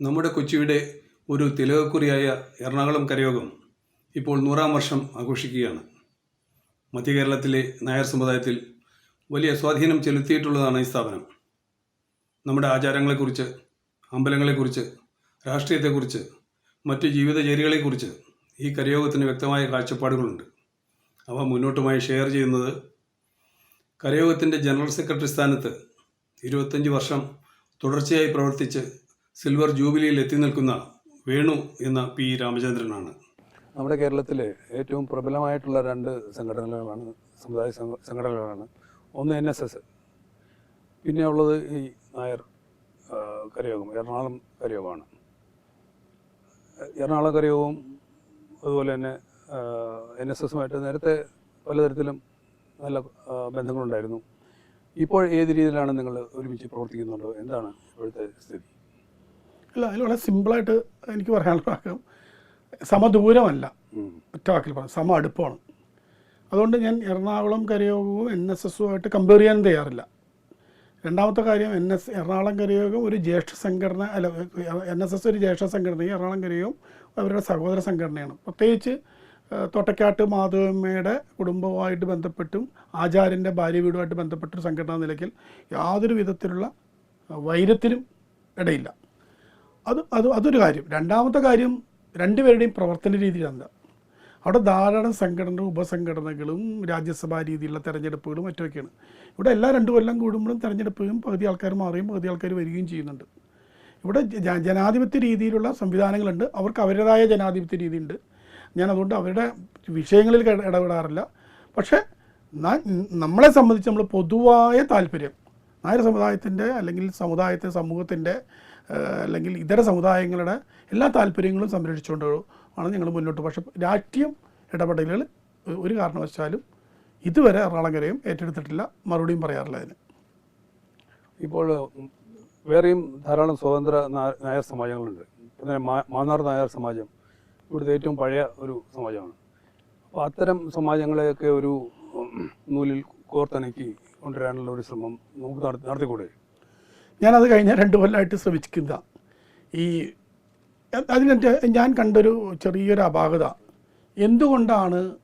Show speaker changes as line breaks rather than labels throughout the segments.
നമ്മുടെ കൊച്ചിയുടെ ഒരു തിലകക്കുറിയായ എറണാകുളം കരയോഗം ഇപ്പോൾ നൂറാം വർഷം ആഘോഷിക്കുകയാണ്. മധ്യ കേരളത്തിലെ നായർ സമുദായത്തിൽ വലിയ സ്വാധീനം ചെലുത്തിയിട്ടുള്ളതാണ് ഈ സ്ഥാപനം. നമ്മുടെ ആചാരങ്ങളെക്കുറിച്ച് അമ്പലങ്ങളെക്കുറിച്ച് രാഷ്ട്രീയത്തെക്കുറിച്ച് മറ്റു ജീവിതചര്യകളെക്കുറിച്ച് ഈ കരയോഗത്തിന് വ്യക്തമായ കാഴ്ചപ്പാടുകളുണ്ട്. അവ മുന്നോട്ടുമായി ഷെയർ ചെയ്യുന്നത് കരയോഗത്തിന്റെ ജനറൽ സെക്രട്ടറി സ്ഥാനത്ത് ഇരുപത്തഞ്ച് വർഷം തുടർച്ചയായി പ്രവർത്തിച്ച് സിൽവർ ജൂബിലിയിൽ എത്തി നിൽക്കുന്ന വേണു എന്ന പി രാമചന്ദ്രനാണ്.
നമ്മുടെ കേരളത്തിലെ ഏറ്റവും പ്രബലമായിട്ടുള്ള രണ്ട് സംഘടനകളാണ് സമുദായ സംഘടനകളാണ്. ഒന്ന് എൻ എസ് എസ് പിന്നെ ഉള്ളത് ഈ നായർ കരയോഗം എറണാകുളം കരയോഗമാണ്. എറണാകുളം കരയോഗവും അതുപോലെ തന്നെ എൻ എസ് എസുമായിട്ട് നേരത്തെ പലതരത്തിലും നല്ല ബന്ധങ്ങളുണ്ടായിരുന്നു. ഇപ്പോൾ ഏത് രീതിയിലാണ് നിങ്ങൾ ഒരുമിച്ച് പ്രവർത്തിക്കുന്നുണ്ടോ? എന്താണ് ഇപ്പോഴത്തെ സ്ഥിതി?
അല്ല അതിൽ വളരെ സിമ്പിളായിട്ട് എനിക്ക് പറയാനുള്ള വാക്യം സമദൂരമല്ല. ഒറ്റ വാക്കിൽ പറയാം. സമ അടുപ്പമാണ് അതുകൊണ്ട് ഞാൻ എറണാകുളം കരയോഗവും എൻ എസ് എസുമായിട്ട് കമ്പയർ ചെയ്യാൻ തയ്യാറില്ല. രണ്ടാമത്തെ കാര്യം എൻ എസ് എറണാകുളം കരയോഗം ഒരു ജ്യേഷ്ഠ സംഘടന അല്ല എൻ എസ് എസ് ഒരു ജ്യേഷ്ഠ സംഘടനയും എറണാകുളം കരയോഗം അവരുടെ സഹോദര സംഘടനയാണ്. പ്രത്യേകിച്ച് തോട്ടക്കാട്ട് മാധവമ്മയുടെ കുടുംബവുമായിട്ട് ബന്ധപ്പെട്ടും ആചാര്യന്റെ ഭാര്യ വീടുമായിട്ട് ബന്ധപ്പെട്ടൊരു സംഘടനാ നിലയ്ക്കിൽ യാതൊരു വിധത്തിലുള്ള വൈരത്തിനും ഇടയില്ല. അത് അത് അതൊരു കാര്യം. രണ്ടാമത്തെ കാര്യം രണ്ടുപേരുടെയും പ്രവർത്തന രീതി എന്താ അവിടെ ധാരാളം സംഘടനകളും ഉപസംഘടനകളും രാജ്യസഭാ രീതിയിലുള്ള തെരഞ്ഞെടുപ്പുകളും മറ്റൊക്കെയാണ് ഇവിടെ എല്ലാ രണ്ട് കൊല്ലം കൂടുമ്പോഴും തെരഞ്ഞെടുപ്പുകളും പകുതി ആൾക്കാർ മാറുകയും പകുതി ആൾക്കാർ വരികയും ചെയ്യുന്നുണ്ട്. ഇവിടെ ജനാധിപത്യ രീതിയിലുള്ള സംവിധാനങ്ങളുണ്ട്. അവർക്ക് അവരുടേതായ ജനാധിപത്യ രീതിയുണ്ട്. ഞാൻ അതുകൊണ്ട് അവരുടെ വിഷയങ്ങളിൽ ഇട- ഇടപെടാറില്ല. പക്ഷേ നമ്മളെ സംബന്ധിച്ച് നമ്മൾ പൊതുവായ താല്പര്യം നായർ സമുദായത്തിന്റെ അല്ലെങ്കിൽ സമുദായത്തെ സമൂഹത്തിന്റെ അല്ലെങ്കിൽ ഇതര സമുദായങ്ങളുടെ എല്ലാ താല്പര്യങ്ങളും സംരക്ഷിച്ചുകൊണ്ട് ആണ് ഞങ്ങൾ മുന്നോട്ട് പക്ഷെ രാഷ്ട്രീയം ഇടപെടലുകൾ ഒരു കാരണവശാലും ഇതുവരെ എറണാകുളം ഏറ്റെടുത്തിട്ടില്ല. മറുപടിയും പറയാറില്ല അതിന്.
ഇപ്പോൾ വേറെയും ധാരാളം സ്വതന്ത്ര നായർ സമാജങ്ങളുണ്ട്. പിന്നെ മാന്നാർ നായർ സമാജം ഇവിടുത്തെ ഏറ്റവും പഴയ ഒരു സമാജമാണ്. അപ്പോൾ അത്തരം സമാജങ്ങളെയൊക്കെ ഒരു നൂലിൽ കോർത്തിണക്കി കൊണ്ടുവരാനുള്ള ഒരു ശ്രമം നമുക്ക് നടത്തി നടത്തിക്കൂടെ?
ഞാനത് കഴിഞ്ഞ രണ്ട് കൊല്ലമായിട്ട് ശ്രമിച്ചിരിക്കുന്ന ഈ അതിനെ ഞാൻ കണ്ടൊരു ചെറിയൊരു അപാകത. എന്തുകൊണ്ടാണ്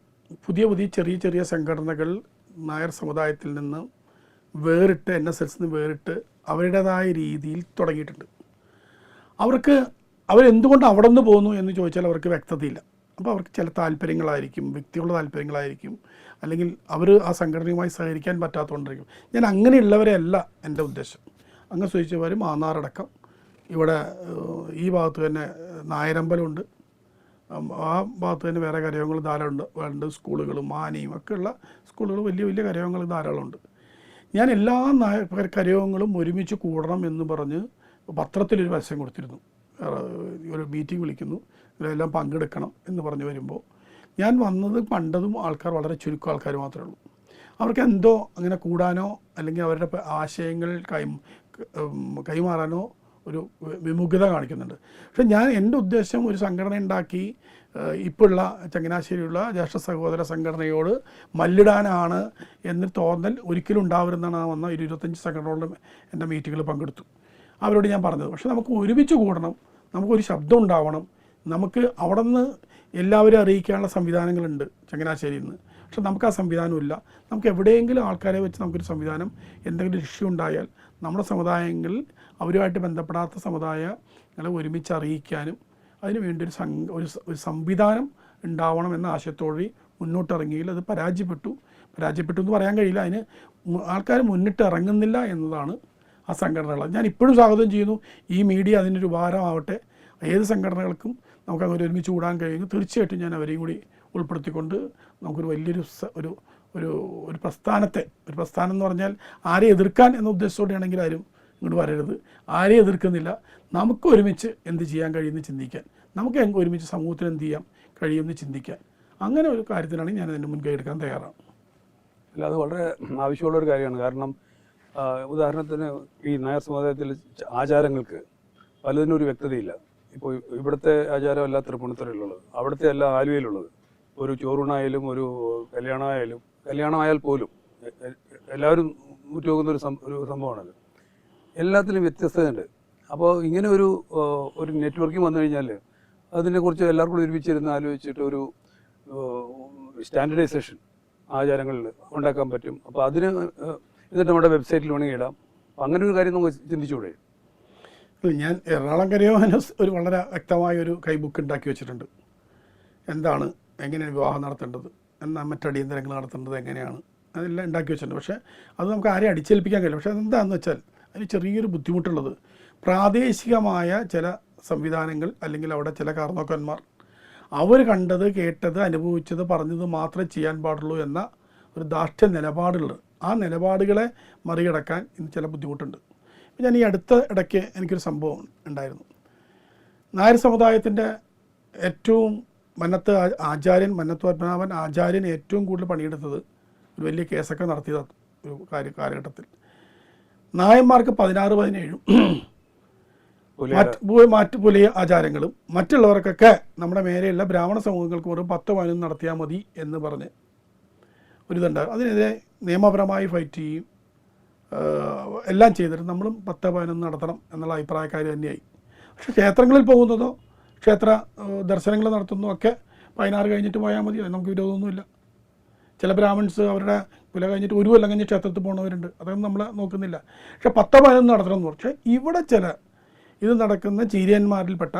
പുതിയ പുതിയ ചെറിയ ചെറിയ സംഘടനകൾ നായർ സമുദായത്തിൽ നിന്ന് വേറിട്ട് എൻ എസ് എസ് നിന്ന് വേറിട്ട് അവരുടേതായ രീതിയിൽ തുടങ്ങിയിട്ടുണ്ട്? അവർക്ക് അവരെന്തുകൊണ്ട് അവിടെ നിന്ന് പോകുന്നു എന്ന് ചോദിച്ചാൽ അവർക്ക് വ്യക്തതയില്ല. അപ്പോൾ അവർക്ക് ചില താല്പര്യങ്ങളായിരിക്കും വ്യക്തികളുടെ താല്പര്യങ്ങളായിരിക്കും അല്ലെങ്കിൽ അവർ ആ സംഘടനയുമായി സഹകരിക്കാൻ പറ്റാത്തതുകൊണ്ടായിരിക്കും. ഞാൻ അങ്ങനെയുള്ളവരെയല്ല എന്റെ ഉദ്ദേശം. അങ്ങ് സൂചിച്ചവർ മാന്നാറടക്കം. ഇവിടെ ഈ ഭാഗത്ത് തന്നെ നായരമ്പലമുണ്ട്. ആ ഭാഗത്ത് തന്നെ വേറെ കരയോഗങ്ങൾ ധാരാളം ഉണ്ട് സ്കൂളുകളും മാനയും ഒക്കെയുള്ള സ്കൂളുകൾ വലിയ വലിയ കരയോഗങ്ങൾ ധാരാളമുണ്ട്. ഞാൻ എല്ലാ നായ കരയോഗങ്ങളും ഒരുമിച്ച് കൂടണം എന്ന് പറഞ്ഞ് പത്രത്തിലൊരു പരസ്യം കൊടുത്തിരുന്നു. ഒരു മീറ്റിംഗ് വിളിക്കുന്നു. ഇതിലെല്ലാം പങ്കെടുക്കണം എന്ന് പറഞ്ഞു വരുമ്പോൾ ഞാൻ വന്നത് കണ്ടതും ആൾക്കാർ വളരെ ചുരുക്കം ആൾക്കാർ മാത്രമേ ഉള്ളൂ. അവർക്ക് എന്തോ അങ്ങനെ കൂടാനോ അല്ലെങ്കിൽ അവരുടെ ആശയങ്ങൾ കൈ കൈമാറാനോ ഒരു വിമുഖത കാണിക്കുന്നുണ്ട്. പക്ഷെ ഞാൻ എന്റെ ഉദ്ദേശം ഒരു സംഘടന ഉണ്ടാക്കി ഇപ്പോഴുള്ള ചങ്ങനാശ്ശേരിയുള്ള ജ്യേഷ്ഠ സഹോദര സംഘടനയോട് മല്ലിടാനാണ് എന്ന് തോന്നൽ ഒരിക്കലും ഉണ്ടാവരുന്നാണ് വന്ന ഒരു ഇരുപത്തഞ്ച് സംഘടനകളുടെ എന്റെ മീറ്റിങ്ങിൽ പങ്കെടുത്തു. അവരോട് ഞാൻ പറഞ്ഞത് പക്ഷേ നമുക്ക് ഒരുമിച്ച് കൂടണം നമുക്കൊരു ശബ്ദം ഉണ്ടാവണം നമുക്ക് അവിടെ നിന്ന് എല്ലാവരും അറിയിക്കാനുള്ള സംവിധാനങ്ങളുണ്ട് ചങ്ങനാശ്ശേരിയിൽ നിന്ന്. പക്ഷെ നമുക്ക് ആ സംവിധാനമില്ല. നമുക്ക് എവിടെയെങ്കിലും ആൾക്കാരെ വെച്ച് നമുക്കൊരു സംവിധാനം എന്തെങ്കിലും ഇഷ്യൂ ഉണ്ടായാൽ നമ്മുടെ സമുദായങ്ങളിൽ അവരുമായിട്ട് ബന്ധപ്പെടാത്ത സമുദായങ്ങളെ ഒരുമിച്ച് അറിയിക്കാനും അതിന് വേണ്ടി ഒരു സംഘ ഒരു ഒരു സംവിധാനം ഉണ്ടാവണം എന്ന ആശയത്തോടെ മുന്നോട്ടിറങ്ങിയിൽ അത് പരാജയപ്പെട്ടു. പരാജയപ്പെട്ടു എന്ന് പറയാൻ കഴിയില്ല. അതിന് ആൾക്കാർ മുന്നിട്ട് ഇറങ്ങുന്നില്ല എന്നതാണ് ആ സംഘടനകൾ ഞാൻ ഇപ്പോഴും സ്വാഗതം ചെയ്യുന്നു. ഈ മീഡിയ അതിനൊരു ഉപകാരമാവട്ടെ ഏത് സംഘടനകൾക്കും നമുക്ക് അങ്ങനെ ഒരുമിച്ച് കൂടാൻ കഴിയുമെങ്കിൽ തീർച്ചയായിട്ടും ഞാൻ അവരെയും കൂടി ഉൾപ്പെടുത്തിക്കൊണ്ട് നമുക്കൊരു വലിയൊരു ഒരു ഒരു ഒരു പ്രസ്ഥാനത്തെ ഒരു പ്രസ്ഥാനം എന്ന് പറഞ്ഞാൽ ആരെ എതിർക്കാൻ എന്ന ഉദ്ദേശത്തോടെയാണെങ്കിൽ ആരും ഇങ്ങോട്ട് വരരുത്. ആരെ എതിർക്കുന്നില്ല നമുക്ക് ഒരുമിച്ച് എന്ത് ചെയ്യാൻ കഴിയുമെന്ന് ചിന്തിക്കാൻ നമുക്ക് ഒരുമിച്ച് സമൂഹത്തിന് എന്ത് ചെയ്യാം കഴിയുമെന്ന് ചിന്തിക്കാൻ. അങ്ങനെ ഒരു കാര്യത്തിനാണ് ഞാൻ അതിന്റെ മുൻകൈ എടുക്കാൻ തയ്യാറാണ്.
അല്ല അത് വളരെ ആവശ്യമുള്ള ഒരു കാര്യമാണ്. കാരണം ഉദാഹരണത്തിന് ഈ നായർ സമുദായത്തിൽ ആചാരങ്ങൾക്ക് പലതിനും ഒരു വ്യക്തതയില്ല. ഇപ്പോൾ ഇവിടുത്തെ ആചാരമല്ല തൃപ്പൂണിത്തുറയിലുള്ളത്. അവിടുത്തെ അല്ല ആലുവയിലുള്ളത്. ഒരു ചോറൂണായാലും ഒരു കല്യാണമായാലും കല്യാണമായാൽ പോലും എല്ലാവരും നൂറ്റുപോകുന്ന ഒരു ഒരു സംഭവമാണല്ലോ എല്ലാത്തിലും വ്യത്യസ്തതയുണ്ട്. അപ്പോൾ ഇങ്ങനെ ഒരു ഒരു നെറ്റ്വർക്കിംഗ് വന്നു കഴിഞ്ഞാൽ അതിനെക്കുറിച്ച് എല്ലാവർക്കും കൂടി ഒരുമിച്ചിരുന്ന് ആലോചിച്ചിട്ട് ഒരു സ്റ്റാൻഡർഡൈസേഷൻ ആചാരങ്ങളിൽ ഉണ്ടാക്കാൻ പറ്റും. അപ്പോൾ അതിന് എന്നിട്ട് നമ്മുടെ വെബ്സൈറ്റിൽ വേണമെങ്കിൽ ഇടാം. അങ്ങനെ ഒരു കാര്യം നമുക്ക് ചിന്തിച്ചുകൂടെ?
ഞാൻ എറണാകുളം കരയോഹന ഒരു വളരെ വ്യക്തമായ ഒരു കൈബുക്ക് ഉണ്ടാക്കി വെച്ചിട്ടുണ്ട്. എന്താണ് എങ്ങനെയാണ് വിവാഹം നടത്തേണ്ടത്? എന്നാൽ മറ്റടിയന്തരങ്ങൾ നടത്തേണ്ടത് എങ്ങനെയാണ്? അതെല്ലാം ഉണ്ടാക്കി വെച്ചിട്ടുണ്ട്. പക്ഷേ അത് നമുക്ക് ആരെയും അടിച്ചേൽപ്പിക്കാൻ കഴിയില്ല. പക്ഷേ അതെന്താണെന്ന് വെച്ചാൽ അതിന് ചെറിയൊരു ബുദ്ധിമുട്ടുള്ളത്. പ്രാദേശികമായ ചില സംവിധാനങ്ങൾ അല്ലെങ്കിൽ അവിടെ ചില കാർന്നോക്കന്മാർ അവർ കണ്ടത് കേട്ടത് അനുഭവിച്ചത് പറഞ്ഞത് മാത്രമേ ചെയ്യാൻ പാടുള്ളൂ എന്ന ഒരു ദാഷ്ട്യ നിലപാടുകൾ ആ നിലപാടുകളെ മറികടക്കാൻ ഇന്ന് ചില ബുദ്ധിമുട്ടുണ്ട്. ഞാൻ ഈ അടുത്ത ഇടയ്ക്ക് എനിക്കൊരു സംഭവം ഉണ്ടായിരുന്നു. നായർ സമുദായത്തിന്റെ ഏറ്റവും മന്നത്ത് ആചാര്യൻ മന്നത്ത് പത്മനാഭൻ ആചാര്യൻ ഏറ്റവും കൂടുതൽ പണിയെടുത്തത് ഒരു വലിയ കേസൊക്കെ നടത്തിയ ഒരു കാര്യ കാലഘട്ടത്തിൽ. നായന്മാർക്ക് പതിനാറ് പതിനേഴും. മറ്റ് പുലിയ ആചാരങ്ങളും മറ്റുള്ളവർക്കൊക്കെ നമ്മുടെ മേലെയുള്ള ബ്രാഹ്മണ സമൂഹങ്ങൾക്ക് വെറും പത്ത് പതിനൊന്ന് നടത്തിയാൽ മതി എന്ന് പറഞ്ഞ് ഒരിതുണ്ട് അതിനെതിരെ നിയമപരമായി ഫൈറ്റ് ചെയ്യും. എല്ലാം ചെയ്തിട്ട് നമ്മളും പത്ത് പതിനൊന്ന് നടത്തണം എന്നുള്ള അഭിപ്രായക്കാർ തന്നെയായി. പക്ഷേ ക്ഷേത്രങ്ങളിൽ പോകുന്നതോ ക്ഷേത്ര ദർശനങ്ങൾ നടത്തുന്നു. ഒക്കെ പതിനാറ് കഴിഞ്ഞിട്ട് പോയാൽ മതി. നമുക്ക് വിരോധമൊന്നുമില്ല. ചില ബ്രാഹ്മിൺസ് അവരുടെ കുല കഴിഞ്ഞിട്ട് ഒരു കൊല്ലം കഴിഞ്ഞ് ക്ഷേത്രത്തിൽ പോകുന്നവരുണ്ട് അതൊന്നും നമ്മൾ നോക്കുന്നില്ല. പക്ഷെ പത്ത് പതിനൊന്ന് നടത്തണം പക്ഷേ ഇവിടെ ചില ഇത് നടക്കുന്ന ചീരിയന്മാരിൽപ്പെട്ട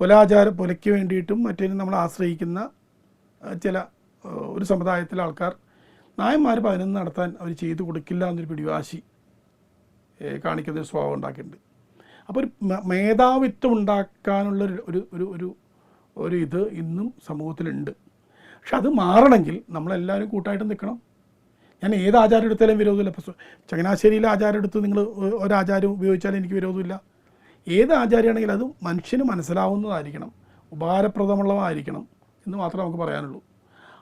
പുലാചാര പുലയ്ക്ക് വേണ്ടിയിട്ടും മറ്റേതിനും നമ്മൾ ആശ്രയിക്കുന്ന ചില ഒരു സമുദായത്തിലെ ആൾക്കാർ നായന്മാർ പതിനൊന്ന് നടത്താൻ അവർ ചെയ്തു കൊടുക്കില്ല എന്നൊരു പിടിവാശി കാണിക്കുന്നൊരു സ്വഭാവം ഉണ്ടാക്കിയിട്ടുണ്ട്. അപ്പോൾ ഒരു മേധാവിത്വം ഉണ്ടാക്കാനുള്ള ഒരു ഒരു ഒരു ഒരു ഇത് ഇന്നും സമൂഹത്തിലുണ്ട്. പക്ഷെ അത് മാറണമെങ്കിൽ നമ്മളെല്ലാവരും കൂട്ടായിട്ട് നിൽക്കണം. ഞാൻ ഏത് ആചാരം എടുത്താലും വിരോധമില്ല. ഇപ്പോൾ ചങ്ങനാശ്ശേരിയിലെ ആചാരം എടുത്ത് നിങ്ങൾ ഒരാചാരം ഉപയോഗിച്ചാലും എനിക്ക് വിരോധമില്ല. ഏത് ആചാരമാണെങ്കിലും അത് മനുഷ്യന് മനസ്സിലാവുന്നതായിരിക്കണം. ഉപകാരപ്രദമുള്ളതായിരിക്കണം എന്ന് മാത്രമേ നമുക്ക് പറയാനുള്ളൂ.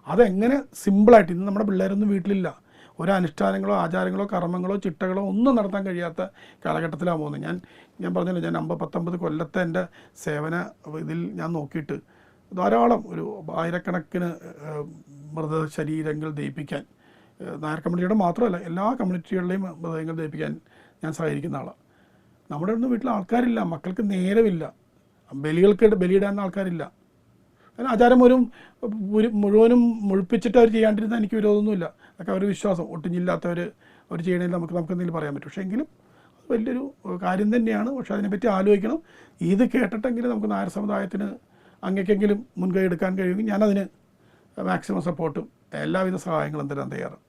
അതെങ്ങനെ സിമ്പിളായിട്ട് ഇന്ന് നമ്മുടെ പിള്ളേരൊന്നും വീട്ടിലില്ല. ഒരു അനുഷ്ഠാനങ്ങളോ ആചാരങ്ങളോ കർമ്മങ്ങളോ ചിട്ടകളോ ഒന്നും നടത്താൻ കഴിയാത്ത കാലഘട്ടത്തിലാണ് പോകുന്നത്. ഞാൻ ഞാൻ പറഞ്ഞല്ലോ ഞാൻ അമ്പത് പത്തൊമ്പത് കൊല്ലത്തെ എന്റെ സേവന ഇതിൽ ഞാൻ നോക്കിയിട്ട് ധാരാളം ഒരു ആയിരക്കണക്കിന് മൃതശരീരങ്ങൾ ദയിപ്പിക്കാൻ ഏഹ്, നായർ കമ്മ്യൂണിറ്റിയുടെ മാത്രമല്ല എല്ലാ കമ്മ്യൂണിറ്റികളുടെയും മൃതദേഹങ്ങൾ ദയിപ്പിക്കാൻ ഞാൻ സഹകരിക്കുന്ന ആളാണ് നമ്മുടെ ഒന്നും വീട്ടിൽ ആൾക്കാരില്ല മക്കൾക്ക് നേരമില്ല ബലികൾക്ക് ബലിയിടാൻ ആൾക്കാരില്ല. അതിന് ആചാരം ഒരു മുഴുവനും മുഴുപ്പിച്ചിട്ട് അവർ ചെയ്യാണ്ടിരുന്ന എനിക്ക് വിരോധമൊന്നുമില്ല. അതൊക്കെ അവർ വിശ്വാസം. ഒട്ടിഞ്ഞില്ലാത്തവർ അവർ ചെയ്യണമെങ്കിൽ നമുക്ക് നമുക്ക് എന്തെങ്കിലും പറയാൻ പറ്റും. പക്ഷേ എങ്കിലും വലിയൊരു കാര്യം തന്നെയാണ്. പക്ഷെ അതിനെപ്പറ്റി ആലോചിക്കണം. ഇത് കേട്ടിട്ടെങ്കിലും നമുക്ക് നായർ സമുദായത്തിന് അങ്ങേക്കെങ്കിലും മുൻകൈ എടുക്കാൻ കഴിയുമെങ്കിൽ ഞാനതിന് മാക്സിമം സപ്പോർട്ടും എല്ലാവിധ സഹായങ്ങളും തരാൻ തയ്യാറാണ്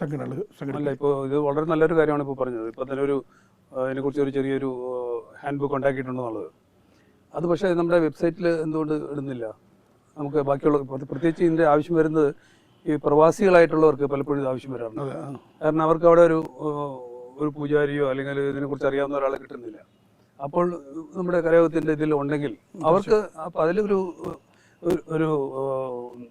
സംഘടനകൾ സംഘടന
ഇപ്പോൾ ഇത് വളരെ നല്ലൊരു കാര്യമാണ് ഇപ്പോൾ പറഞ്ഞത്. ഇപ്പോൾ തന്നെ ഒരു അതിനെക്കുറിച്ച് ഒരു ചെറിയൊരു ഹാൻഡ് ബുക്ക് ഉണ്ടാക്കിയിട്ടുണ്ടെന്നുള്ളത്. അത് പക്ഷേ നമ്മുടെ വെബ്സൈറ്റിൽ എന്തുകൊണ്ട് ഇടുന്നില്ല? നമുക്ക് ബാക്കിയുള്ള പ്രത്യേകിച്ച് ഇതിന്റെ ആവശ്യം വരുന്നത് ഈ പ്രവാസികളായിട്ടുള്ളവർക്ക് പലപ്പോഴും ഇത് ആവശ്യം വരാറുണ്ട്. കാരണം അവർക്ക് അവിടെ ഒരു ഒരു പൂജാരിയോ അല്ലെങ്കിൽ ഇതിനെക്കുറിച്ച് അറിയാവുന്ന ഒരാളെ കിട്ടുന്നില്ല. അപ്പോൾ നമ്മുടെ കരയോഗത്തിന്റെ ഇതിൽ ഉണ്ടെങ്കിൽ അവർക്ക് അപ്പം അതിലൊരു ഒരു-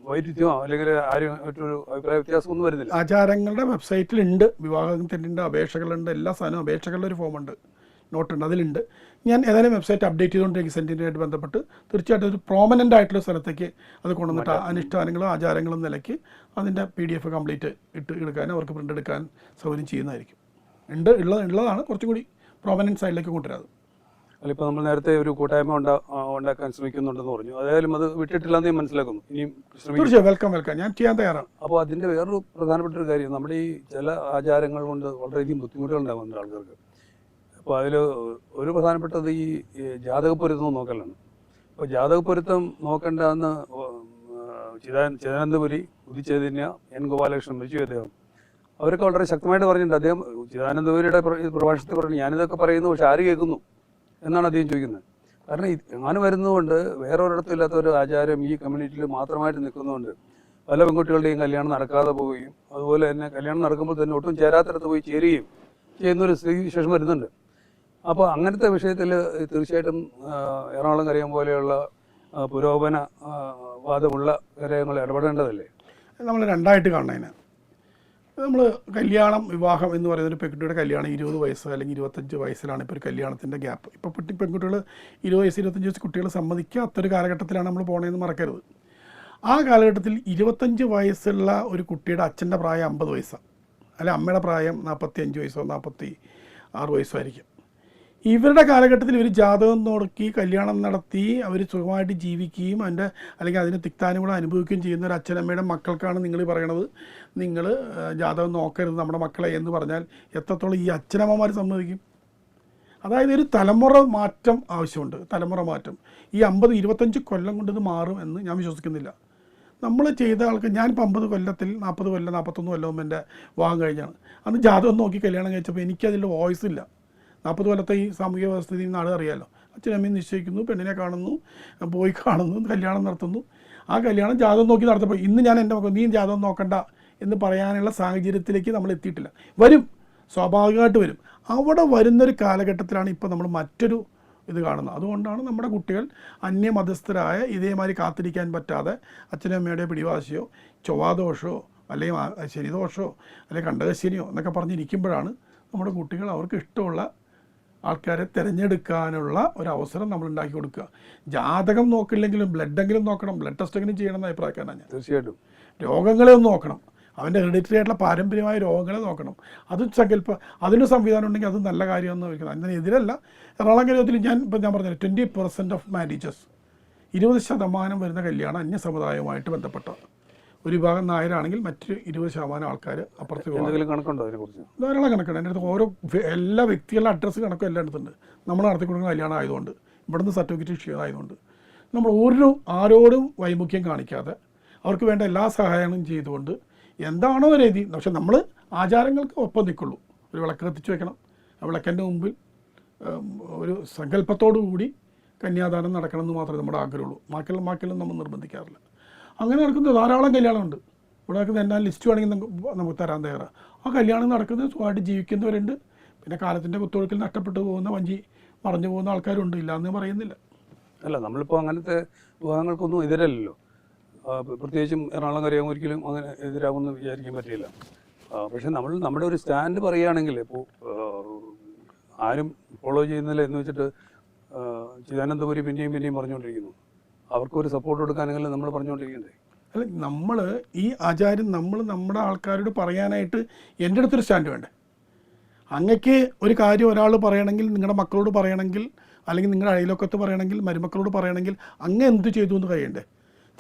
വൈരുദ്ധ്യമോ അല്ലെങ്കിൽ ആരും മറ്റൊരു അഭിപ്രായ വ്യത്യാസമൊന്നും വരുന്നില്ല.
ആചാരങ്ങളുടെ വെബ്സൈറ്റിൽ ഉണ്ട് വിവാഹത്തിന്റെ അപേക്ഷകളുണ്ട് എല്ലാ സാധനവും അപേക്ഷകളുടെ ഒരു ഫോം ഉണ്ട് നോട്ട് നോട്ടുണ്ട് അതിലുണ്ട്. ഞാൻ ഏതായാലും വെബ്സൈറ്റ് അപ്ഡേറ്റ് ചെയ്തുകൊണ്ടിരിക്കും സെന്റിനായിട്ട് ബന്ധപ്പെട്ട്. തീർച്ചയായിട്ടും ഒരു പ്രോമനന്റ് ആയിട്ടുള്ള സ്ഥലത്തേക്ക് അത് കൊണ്ടുവന്നിട്ട് അനുഷ്ഠാനങ്ങളും ആചാരങ്ങളും നിലയ്ക്ക് അതിന്റെ പി ഡി എഫ് കംപ്ലീറ്റ് ഇട്ട് എടുക്കാൻ അവർക്ക് പ്രിന്റ് എടുക്കാൻ സൗകര്യം ചെയ്യുന്നതായിരിക്കും. ഉണ്ട് ഉള്ളത് ഉള്ളതാണ് കുറച്ചും കൂടി പ്രോമനന്റ് സൈഡിലേക്ക് കൊണ്ടുവരാത്
അല്ല ഇപ്പോൾ നമ്മൾ നേരത്തെ ഒരു കൂട്ടായ്മ ഉണ്ടാ ഉണ്ടാക്കാൻ ശ്രമിക്കുന്നുണ്ടെന്ന് പറഞ്ഞു. അതായാലും അത് വിട്ടിട്ടില്ലാന്ന് ഞാൻ മനസ്സിലാക്കുന്നു. ഇനിയും
തീർച്ചയായും വെൽക്കം വെൽക്കം ഞാൻ ചെയ്യാൻ തയ്യാറാണ്.
അപ്പോൾ അതിന്റെ വേറൊരു പ്രധാനപ്പെട്ട ഒരു കാര്യം നമ്മുടെ ഈ ചില ആചാരങ്ങൾ കൊണ്ട് വളരെയധികം ബുദ്ധിമുട്ടുകൾ ഉണ്ടാകുന്നുണ്ട് ആൾക്കാർക്ക്. അപ്പോൾ അതിൽ ഒരു പ്രധാനപ്പെട്ടത് ഈ ഈ ജാതക പൊരുത്തം നോക്കലാണ്. അപ്പോൾ ജാതക പൊരുത്തം നോക്കേണ്ടതെന്ന് ചിദാ ചിദാനന്ദപുരി ഉദിച്ചതിന് എൻ ഗോപാലകൃഷ്ണൻ മരിച്ചു അദ്ദേഹം. അവരൊക്കെ വളരെ ശക്തമായിട്ട് പറഞ്ഞിട്ടുണ്ട്. അദ്ദേഹം ചിദാനന്ദപുരിയുടെ പ്രഭാഷണത്തിൽ പറഞ്ഞു ഞാനിതൊക്കെ പറയുന്നു പക്ഷെ ആര് കേൾക്കുന്നു? എന്നാണ് അദ്ദേഹം ചോദിക്കുന്നത്. കാരണം ഞാൻ വരുന്നതുകൊണ്ട് വേറെ ഒരിടത്തും ഇല്ലാത്ത ഒരു ആചാരം ഈ കമ്മ്യൂണിറ്റിയിൽ മാത്രമായിട്ട് നിൽക്കുന്നതുകൊണ്ട് പല പെൺകുട്ടികളുടെയും കല്യാണം നടക്കാതെ പോവുകയും അതുപോലെ തന്നെ കല്യാണം നടക്കുമ്പോൾ തന്നെ ഒട്ടും ചേരാത്തിടത്ത് പോയി ചേരുകയും ചെയ്യുന്നൊരു സ്ഥിതി വിശേഷം വരുന്നുണ്ട്. അപ്പോൾ അങ്ങനത്തെ വിഷയത്തിൽ തീർച്ചയായിട്ടും എറണാകുളം കരയം പോലെയുള്ള പുരോഗമന വാദമുള്ള കരയങ്ങൾ ഇടപെടേണ്ടതല്ലേ?
നമ്മൾ രണ്ടായിട്ട് കാണണതിന് നമ്മൾ കല്യാണം വിവാഹം എന്ന് പറയുന്ന ഒരു പെൺകുട്ടിയുടെ കല്യാണം ഇരുപത് വയസ്സ് അല്ലെങ്കിൽ ഇരുപത്തഞ്ച് വയസ്സിലാണ് ഇപ്പോൾ ഒരു കല്യാണത്തിന്റെ ഗ്യാപ്പ്. ഇപ്പോൾ പെട്ടി പെൺകുട്ടികൾ ഇരുപത് വയസ്സ് ഇരുപത്തഞ്ച് വയസ്സ് കുട്ടികൾ സമ്മതിക്കാത്തൊരു കാലഘട്ടത്തിലാണ് നമ്മൾ പോണതെന്ന് മറക്കരുത്. ആ കാലഘട്ടത്തിൽ ഇരുപത്തഞ്ച് വയസ്സുള്ള ഒരു കുട്ടിയുടെ അച്ഛന്റെ പ്രായം അമ്പത് വയസ്സാണ് അല്ല അമ്മയുടെ പ്രായം നാൽപ്പത്തി അഞ്ച് വയസ്സോ നാൽപ്പത്തി ആറ് വയസ്സോ ആയിരിക്കും. ഇവരുടെ കാലഘട്ടത്തിൽ ഇവർ ജാതകം നോക്കി കല്യാണം നടത്തി അവർ സുഖമായിട്ട് ജീവിക്കുകയും അതിന്റെ അല്ലെങ്കിൽ അതിന് തിക്താനുകൂടെ അനുഭവിക്കുകയും ചെയ്യുന്ന ഒരു അച്ഛനമ്മയുടെ മക്കൾക്കാണ് നിങ്ങൾ പറയണത്. നിങ്ങൾ ജാതകം നോക്കരുത് നമ്മുടെ മക്കളെ എന്ന് പറഞ്ഞാൽ എത്രത്തോളം ഈ അച്ഛനമ്മമാർ സമ്മതിക്കും? അതായത് ഒരു തലമുറ മാറ്റം ആവശ്യമുണ്ട് തലമുറ മാറ്റം. ഈ അമ്പത് ഇരുപത്തഞ്ച് കൊല്ലം കൊണ്ട് ഇത് മാറും എന്ന് ഞാൻ വിശ്വസിക്കുന്നില്ല. നമ്മൾ ചെയ്ത ആൾക്ക് ഞാനിപ്പോൾ അമ്പത് കൊല്ലത്തിൽ നാൽപ്പത് കൊല്ലം നാൽപ്പത്തൊന്ന് കൊല്ലം എന്റെ വിവാഹം കഴിഞ്ഞാണ്. അന്ന് ജാതകം നോക്കി കല്യാണം കഴിച്ചപ്പോൾ എനിക്കതിൽ വോയിസ് ഇല്ല. നാൽപ്പത് കൊല്ലത്തെ ഈ സാമൂഹിക വ്യവസ്ഥയിൽ നാളെ അറിയാമല്ലോ അച്ഛനമ്മയും നിശ്ചയിക്കുന്നു പെണ്ണിനെ കാണുന്നു പോയി കാണുന്നു കല്യാണം നടത്തുന്നു. ആ കല്യാണം ജാതകം നോക്കി നടത്തപ്പോൾ ഇന്ന് ഞാൻ എന്റെ മക്കൾ നീ ജാതകം നോക്കണ്ട എന്ന് പറയാനുള്ള സാഹചര്യത്തിലേക്ക് നമ്മൾ എത്തിയിട്ടില്ല. വരും സ്വാഭാവികമായിട്ട് വരും. അവിടെ വരുന്നൊരു കാലഘട്ടത്തിലാണ് ഇപ്പോൾ നമ്മൾ മറ്റൊരു ഇത് കാണുന്നത്. അതുകൊണ്ടാണ് നമ്മുടെ കുട്ടികൾ അന്യമതസ്ഥരായ ഇതേമാതിരി കാത്തിരിക്കാൻ പറ്റാതെ അച്ഛനും അമ്മയുടെ പിടിവാശിയോ ചൊവ്വാദോഷമോ അല്ലെങ്കിൽ ശനിദോഷമോ അല്ലെങ്കിൽ കണ്ടകശനിയോ എന്നൊക്കെ പറഞ്ഞിരിക്കുമ്പോഴാണ് നമ്മുടെ കുട്ടികൾ അവർക്ക് ഇഷ്ടമുള്ള ആൾക്കാരെ തിരഞ്ഞെടുക്കാനുള്ള ഒരു അവസരം നമ്മൾ ഉണ്ടാക്കി കൊടുക്കുക. ജാതകം നോക്കില്ലെങ്കിലും ബ്ലഡെങ്കിലും നോക്കണം. ബ്ലഡ് ടെസ്റ്റ് എങ്കിലും ചെയ്യണം എന്ന അഭിപ്രായക്കാരനാണ് ഞാൻ.
തീർച്ചയായിട്ടും.
രോഗങ്ങളെ ഒന്ന് നോക്കണം. അവന്റെ ഹെറിഡിറ്ററി ആയിട്ടുള്ള പാരമ്പര്യമായ രോഗങ്ങളെ നോക്കണം. അത് സങ്കല്പ അതിന് സംവിധാനം ഉണ്ടെങ്കിൽ അത് നല്ല കാര്യമെന്ന് വയ്ക്കുന്നത് അതിനെതിരല്ല എറണാകുളം കേരളത്തിൽ ഞാൻ ഇപ്പം ഞാൻ പറഞ്ഞത് ട്വന്റി പെർസെന്റ് ഓഫ് മാരേജസ് ഇരുപത് ശതമാനം വരുന്ന കല്യാണം അന്യ സമുദായവുമായിട്ട് ബന്ധപ്പെട്ട ഒരു വിഭാഗം നായരാണെങ്കിൽ മറ്റ് ഇരുപത് ശതമാനം ആൾക്കാർ അപ്പുറത്ത് വിഭാഗം
എന്തെങ്കിലും കണക്കുണ്ടോ അതിനെക്കുറിച്ച്
ധാരാളം കണക്കുണ്ട്. എന്റെ അടുത്ത് ഓരോ എല്ലാ വ്യക്തികളുടെ അഡ്രസ്സ് കണക്കും എല്ലാം അടുത്തുണ്ട് നമ്മൾ നടത്തി കൊടുക്കുന്ന കല്യാണം ആയതുകൊണ്ട് ഇവിടുന്ന് സർട്ടിഫിക്കറ്റ് ഇഷ്യൂ ആയതുകൊണ്ട്. നമ്മൾ ഒരു ആരോടും വൈമുഖ്യം കാണിക്കാതെ അവർക്ക് വേണ്ട എല്ലാ സഹായങ്ങളും ചെയ്തുകൊണ്ട് എന്താണോ രീതി പക്ഷെ നമ്മൾ ആചാരങ്ങൾക്ക് ഒപ്പം നിൽക്കുള്ളൂ. ഒരു വിളക്ക് കത്തിച്ച് വെക്കണം. ആ വിളക്കന്റെ മുമ്പിൽ ഒരു സങ്കല്പത്തോടു കൂടി കന്യാദാനം നടക്കണം എന്ന് മാത്രമേ നമ്മുടെ ആഗ്രഹമുള്ളൂ. മാക്കലും മാക്കലും നമ്മൾ നിർബന്ധിക്കാറില്ല. അങ്ങനെ നടക്കുന്ന ധാരാളം കല്യാണമുണ്ട്. ഇവിടെ നടക്കുന്ന എന്നാ ലിസ്റ്റ് വേണമെങ്കിൽ നമുക്ക് തരാൻ തയ്യാറാണ് ആ കല്യാണം നടക്കുന്നത് സുഖമായിട്ട് ജീവിക്കുന്നവരുണ്ട്. പിന്നെ കാലത്തിന്റെ കുത്തൊഴുക്കിൽ നഷ്ടപ്പെട്ടു പോകുന്ന വഞ്ചി മറഞ്ഞു പോകുന്ന ആൾക്കാരുണ്ട്. ഇല്ല എന്ന് പറയുന്നില്ല.
അല്ല നമ്മളിപ്പോൾ അങ്ങനത്തെ വിവാഹങ്ങൾക്കൊന്നും എതിരല്ലല്ലോ. പ്രത്യേകിച്ചും എറണാകുളം കരയാൻ ഒരിക്കലും അങ്ങനെ എതിരാകുമെന്ന് വിചാരിക്കാൻ പറ്റില്ല. പക്ഷെ നമ്മൾ നമ്മുടെ ഒരു സ്റ്റാൻഡ് പറയുകയാണെങ്കിൽ ഇപ്പോൾ ആരും ഫോളോ ചെയ്യുന്നില്ല എന്ന് വെച്ചിട്ട് ചിദാനന്ദപുരി പിന്നെയും പിന്നെയും പറഞ്ഞുകൊണ്ടിരിക്കുന്നു. അവർക്കൊരു സപ്പോർട്ട് കൊടുക്കാനെങ്കിലും നമ്മൾ പറഞ്ഞുകൊണ്ടിരിക്കണ്ടേ?
അല്ല നമ്മൾ ഈ ആചാര്യം നമ്മൾ നമ്മുടെ ആൾക്കാരോട് പറയാനായിട്ട് എന്റെ അടുത്തൊരു സ്റ്റാൻഡ് വേണ്ടേ? അങ്ങക്ക് ഒരു കാര്യം ഒരാൾ പറയണമെങ്കിൽ നിങ്ങളുടെ മക്കളോട് പറയണമെങ്കിൽ അല്ലെങ്കിൽ നിങ്ങളുടെ അയൽവക്കത്ത് പറയണമെങ്കിൽ മരുമക്കളോട് പറയണമെങ്കിൽ അങ്ങ് എന്ത് ചെയ്തു എന്ന് കഴിയണ്ടേ?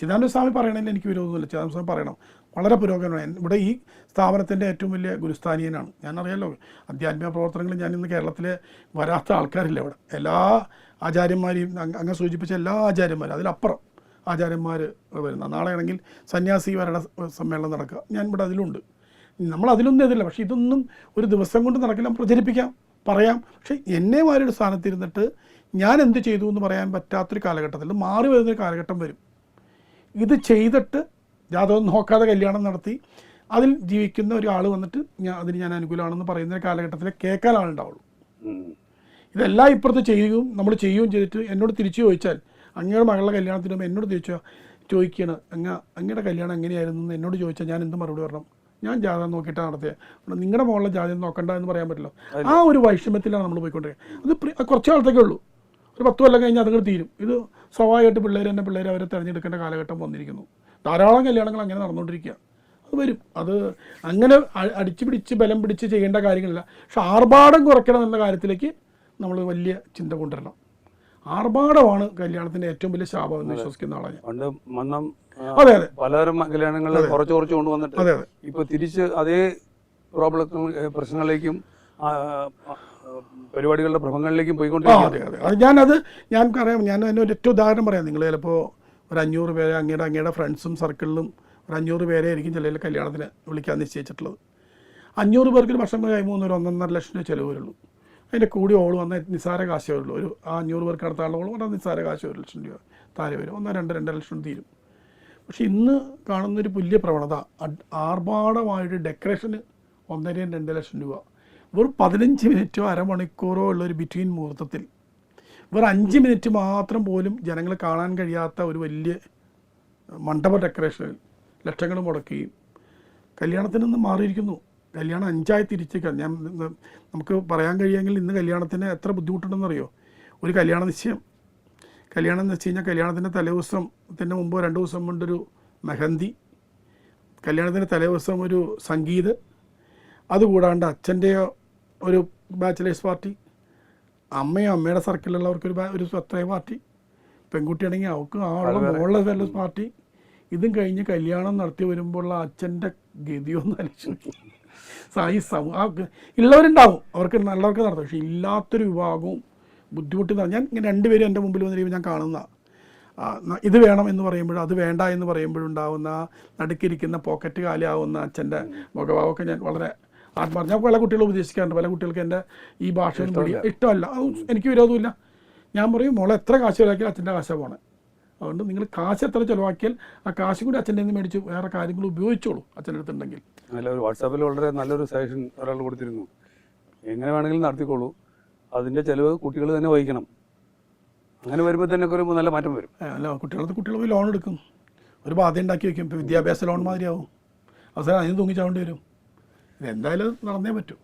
ചിദാനന്ദ സ്വാമി പറയണമെങ്കിൽ എനിക്ക് വിരോധമൊന്നുമില്ല. ചിദാനന്ദ സ്വാമി പറയണം. വളരെ പുരോഗമനമാണ്. ഇവിടെ ഈ സ്ഥാപനത്തിന്റെ ഏറ്റവും വലിയ ഗുരുസ്ഥാനീയനാണ്. ഞാനറിയാലോ ആധ്യാത്മിക പ്രവർത്തനങ്ങൾ ഞാൻ ഇന്ന് കേരളത്തിൽ വരാത്ത ആൾക്കാരില്ല ഇവിടെ. എല്ലാ ആചാര്യന്മാരെയും അങ്ങ് സൂചിപ്പിച്ച എല്ലാ ആചാര്യന്മാരും അതിലപ്പുറം ആചാര്യന്മാർ വരുന്ന നാളെയാണെങ്കിൽ സന്യാസിമാരുടെ സന്യാസി സമ്മേളനം നടക്കുക. ഞാൻ ഇവിടെ അതിലുണ്ട്. നമ്മൾ അതിലൊന്നും എതിരില്ല. പക്ഷേ ഇതൊന്നും ഒരു ദിവസം കൊണ്ട് നടക്കില്ല. പ്രചരിപ്പിക്കാം പറയാം. പക്ഷേ എന്നെ മാരുടെ സ്ഥാനത്തിരുന്നിട്ട് ഞാൻ എന്ത് ചെയ്തു എന്ന് പറയാൻ പറ്റാത്തൊരു കാലഘട്ടത്തിൽ മാറി വരുന്നൊരു കാലഘട്ടം വരും. ഇത് ചെയ്തിട്ട് ജാതകം നോക്കാതെ കല്യാണം നടത്തി അതിൽ ജീവിക്കുന്ന ഒരാൾ വന്നിട്ട് ഞാൻ അതിന് ഞാൻ അനുകൂലമാണെന്ന് പറയുന്ന കാലഘട്ടത്തിൽ കേൾക്കാൻ ആളുണ്ടാവുള്ളൂ. ഇതെല്ലാം ഇപ്പുറത്ത് ചെയ്യുകയും നമ്മൾ ചെയ്യുകയും ചെയ്തിട്ട് എന്നോട് തിരിച്ചു ചോദിച്ചാൽ അങ്ങയുടെ മകളുടെ കല്യാണത്തിന് എന്നോട് തിരിച്ചു ചോദിക്കുകയാണ് അങ്ങ അങ്ങയുടെ കല്യാണം എങ്ങനെയായിരുന്നു? എന്ന് എന്നോട് ചോദിച്ചാൽ ഞാൻ എന്ത് മറുപടി പറഞ്ഞു ഞാൻ ജാതകം നോക്കിയിട്ടാണ് നടത്തിയത്. നിങ്ങളുടെ മോളിലെ ജാതകം നോക്കണ്ട എന്ന് പറയാൻ പറ്റില്ല. ആ ഒരു വൈഷമ്യത്തിലാണ് നമ്മൾ പോയിക്കൊണ്ടിരിക്കുന്നത്. അത് കുറച്ച് കാലത്തേക്കേ ഉള്ളൂ. ഒരു പത്ത് കൊല്ലം കഴിഞ്ഞാൽ അതുങ്ങൾ തീരും. ഇത് സ്വാഭാവികമായിട്ട് പിള്ളേർ തന്നെ പിള്ളേർ അവരെ തിരഞ്ഞെടുക്കേണ്ട കാലഘട്ടം വന്നിരിക്കുന്നു. ധാരാളം കല്യാണങ്ങൾ അങ്ങനെ നടന്നുകൊണ്ടിരിക്കുക. അത് വരും. അത് അങ്ങനെ അടിച്ചു പിടിച്ച് ബലം പിടിച്ച് ചെയ്യേണ്ട കാര്യങ്ങളില്ല. പക്ഷെ ആർഭാടം കുറയ്ക്കണം എന്ന കാര്യത്തിലേക്ക് നമ്മൾ വലിയ ചിന്ത കൊണ്ടുവരണം. ആർഭാടമാണ് കല്യാണത്തിന്റെ ഏറ്റവും വലിയ ശാപം എന്ന് വിശ്വസിക്കുന്ന ആളാണ്
പണ്ട് മന്നം
അതെ അതെ.
പലതരം കല്യാണങ്ങളിൽ കുറച്ച് കുറച്ച് കൊണ്ടുവന്നിട്ട്
അതെ അതെ.
ഇപ്പൊ തിരിച്ച് അതേ പ്രോബ്ലം പ്രശ്നങ്ങളിലേക്കും പരിപാടികളുടെ ഭ്രമങ്ങളിലേക്കും പോയിക്കൊണ്ടിരിക്കും
അതെ അതെ. അത് ഞാനത് ഞാൻ അറിയാം ഞാൻ അതിന് ഒരു ഏറ്റവും ഉദാഹരണം പറയാം. നിങ്ങൾ ചിലപ്പോൾ ഒരു അഞ്ഞൂറ് പേരെ അങ്ങയുടെ അങ്ങയുടെ ഫ്രണ്ട്സും സർക്കിളിലും ഒരു അഞ്ഞൂറ് പേരെ ആയിരിക്കും ചില കല്യാണത്തിന് വിളിക്കാൻ നിശ്ചയിച്ചിട്ടുള്ളത്. അഞ്ഞൂറ് പേർക്ക് ഒരു വർഷം കഴിയുമ്പോൾ ഒരു ഒന്നൊന്നര ലക്ഷം രൂപ ചിലവ് വരുള്ളൂ. അതിന്റെ കൂടി ഓൾ വന്ന നിസ്സാര കാശേ വരുള്ളൂ. ഒരു ആ അഞ്ഞൂറ് പേർക്ക് അടുത്ത ഓൾ വന്നാൽ നിസ്സാര കാശ് ഒരു ലക്ഷം രൂപ താഴെ വരും. ഒന്നോ രണ്ട് രണ്ടര ലക്ഷം തീരും. പക്ഷേ ഇന്ന് കാണുന്നൊരു പുല്യ പ്രവണത ആർഭാടമായിട്ട് ഡെക്കറേഷന് ഒന്നരയും രണ്ട് ലക്ഷം രൂപ. വെറും പതിനഞ്ച് മിനിറ്റോ അരമണിക്കൂറോ ഉള്ള ഒരു ബിറ്റ്വീൻ മുഹൂർത്തത്തിൽ. വെറും അഞ്ച് മിനിറ്റ് മാത്രം പോലും ജനങ്ങൾ കാണാൻ കഴിയാത്ത ഒരു വലിയ മണ്ഡപ ഡെക്കറേഷനിൽ ലക്ഷങ്ങൾ മുടക്കുകയും കല്യാണത്തിൽ നിന്ന് മാറിയിരിക്കുന്നു. കല്യാണം അഞ്ചായി തിരിച്ചേക്കാം ഞാൻ നമുക്ക് പറയാൻ കഴിയുമെങ്കിൽ ഇന്ന് കല്യാണത്തിന് എത്ര ബുദ്ധിമുട്ടുണ്ടെന്നറിയോ? ഒരു കല്യാണ നിശ്ചയം. കല്യാണം എന്ന് വെച്ച് കഴിഞ്ഞാൽ കല്യാണത്തിന്റെ തലേദിവസത്തിന്റെ മുമ്പ് രണ്ട് ദിവസം കൊണ്ടൊരു മെഹന്തി. കല്യാണത്തിന്റെ തലേദിവസം ഒരു സംഗീത്. അതുകൂടാണ്ട് അച്ഛന്റെ ഒരു ബാച്ചിലേഴ്സ് പാർട്ടി. അമ്മയോ അമ്മയുടെ സർക്കിളിലുള്ളവർക്കൊരു ഒരു സ്വത്രയ പാർട്ടി. പെൺകുട്ടിയാണെങ്കിൽ അവൾക്ക് ആ ഉള്ള മോളുടെ വല്ല പാർട്ടി. ഇതും കഴിഞ്ഞ് കല്യാണം നടത്തി വരുമ്പോഴുള്ള അച്ഛന്റെ ഗതിയൊന്നും അലിച്ചു ഈ സമൂഹ ഉള്ളവരുണ്ടാവും അവർക്ക് നല്ലവർക്ക് നടത്തും. പക്ഷേ ഇല്ലാത്തൊരു വിഭാഗവും ബുദ്ധിമുട്ടുന്ന ഞാൻ ഇങ്ങനെ രണ്ടുപേരും എന്റെ മുമ്പിൽ വന്നിരിക്കുമ്പോൾ ഞാൻ കാണുന്ന ഇത് വേണം എന്ന് പറയുമ്പോഴും അത് വേണ്ട എന്ന് പറയുമ്പോഴുണ്ടാവുന്ന നടുക്കിരിക്കുന്ന പോക്കറ്റ് കാലിയാവുന്ന അച്ഛന്റെ മുഖഭാവമൊക്കെ ഞാൻ വളരെ ആത്മാർത്ഥ ഞാൻ പല കുട്ടികളും ഉപദേശിക്കാറുണ്ട്. പല കുട്ടികൾക്ക് എന്റെ ഈ ഭാഷയും പിടി ഇഷ്ടമല്ല. അത് എനിക്ക് വിരോധമില്ല. ഞാൻ പറയും മോളെ എത്ര കാശ് ചിലവാക്കിയാൽ അച്ഛന്റെ കാശ പോണേ. അതുകൊണ്ട് നിങ്ങൾ കാശ് എത്ര ചിലവാക്കിയാൽ ആ കാശും കൂടി അച്ഛന്റെ നിന്ന് മേടിച്ച് വേറെ കാര്യങ്ങൾ ഉപയോഗിച്ചോളൂ അച്ഛന്റെ അടുത്തുണ്ടെങ്കിൽ.
അല്ല ഒരു വാട്സാപ്പിൽ വളരെ നല്ലൊരു സജഷൻ ഒരാൾ കൊടുത്തിരുന്നു. എങ്ങനെ വേണമെങ്കിലും നടത്തിക്കോളൂ. അതിന്റെ ചിലവ് കുട്ടികൾ തന്നെ വഹിക്കണം. അങ്ങനെ വരുമ്പോൾ തന്നെ ഒരു നല്ല മാറ്റം വരും.
അല്ല കുട്ടികളത് കുട്ടികൾ പോയി ലോൺ എടുക്കും. ഒരു ബാധ ഉണ്ടാക്കി വെക്കും. ഇപ്പോൾ വിദ്യാഭ്യാസ ലോൺ മാതിരിയാവും. അവസാനം അതിന് തൂങ്ങിച്ചാവേണ്ടി വരും. ഇതെന്തായാലും നടന്നേ പറ്റൂ.